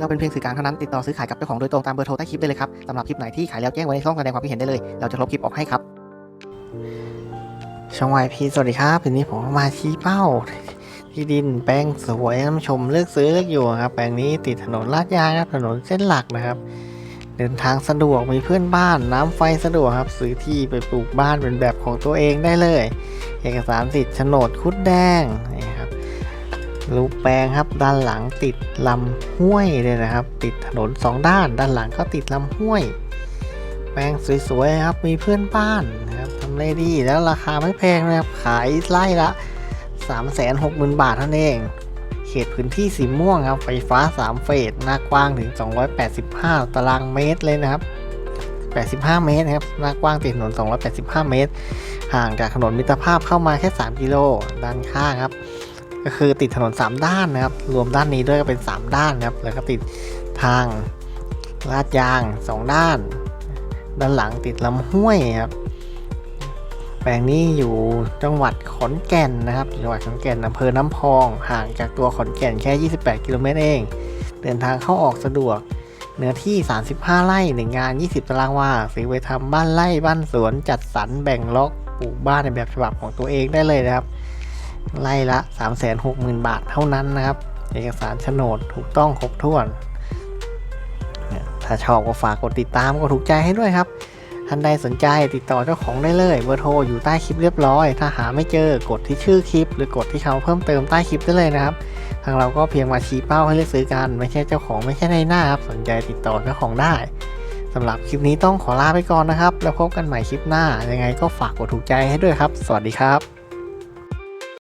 เราเป็นเพียงสื่อกลางเท่านั้นติดต่อซื้อขายกับเจ้าของโดยตรงตามเบอร์โทรใต้คลิปได้เลยครับสำหรับคลิปไหนที่ขายแล้วแจ้งไว้ในช่องแสดงความคิดเห็นได้เลย เราจะลบคลิปออกให้ครับ ช่องวายพีสวัสดีครับวันนี้ผมมาชี้เป้า ที่ดินแปลงสวยน้ำชมเลือกซื้อเลือกอยู่ครับแปลงนี้ติดถนนลาดยางครับถนนเส้นหลักนะครับ เดินทางสะดวกมีเพื่อนบ้านน้ำไฟสะดวกครับซื้อที่ไปปลูกบ้านเป็นแบบของตัวเองได้เลย เอกสารสิทธิ์โฉนดคุดแดง รูปแปลงครับด้านหลังติดลำห้วยเลยนะครับ ติดถนนสองด้าน ด้านหลังก็ติดลำห้วย แปลงสวยๆครับมีเพื่อนบ้านนะครับทำเลดีแล้วราคาไม่แพงนะครับ ขายไล่ละ 3 6 0 0 0 0 บาทเท่านั้นเอง เขตพื้นที่สีม่วงครับ ไฟฟ้า 3 เฟสหน้ากว้างถึง 285 ตารางเมตรเลยนะครับ85 เมตรนะครับ หน้ากว้างติดถนน 285 เมตร ห่างจากถนนมิตรภาพเข้ามาแค่ 3 กิโล ด้านข้างครับ ก็คือติดถนน 3 ด้านนะครับ รวมด้านนี้ด้วยก็เป็น 3 ด้านนะครับ แล้วก็ติดทางลาดยาง 2 ด้าน ด้านหลังติดลำห้วยครับ แปลงนี้อยู่จังหวัดขอนแก่นนะครับ จังหวัดขอนแก่นอำเภอน้ำพอง ห่างจากตัวขอนแก่นแค่ 28 กิโลเมตรเอง เดินทางเข้าออกสะดวก เนื้อที่ 35 ไร่หนึ่งงาน 20 ตารางวาซื้อไว้ทำบ้านไร่บ้านสวนจัดสรรแบ่งล็อกปลูกบ้านในแบบฉบับของตัวเองได้เลยนะครับ ไร่ละ 360,000 บาทเท่านั้นนะครับ เอกสารโฉนดถูกต้องครบถ้วน ถ้าชอบก็ฝากกดติดตามกดถูกใจให้ด้วยครับท่านใดสนใจติดต่อเจ้าของได้เลย เบอร์โทรอยู่ใต้คลิปเรียบร้อย ถ้าหาไม่เจอกดที่ชื่อคลิป หรือกดที่เขาเพิ่มเติมใต้คลิปได้เลยนะครับ ทางเราก็เพียงมาชี้เป้าให้เลือกซื้อกัน ไม่ใช่เจ้าของไม่ใช่ในหน้าครับ สนใจติดต่อเจ้าของได้สำหรับคลิปนี้ต้องขอลาไปก่อนนะครับ แล้วพบกันใหม่คลิปหน้า ยังไงก็ฝากกดถูกใจให้ด้วยครับ สวัสดีครับ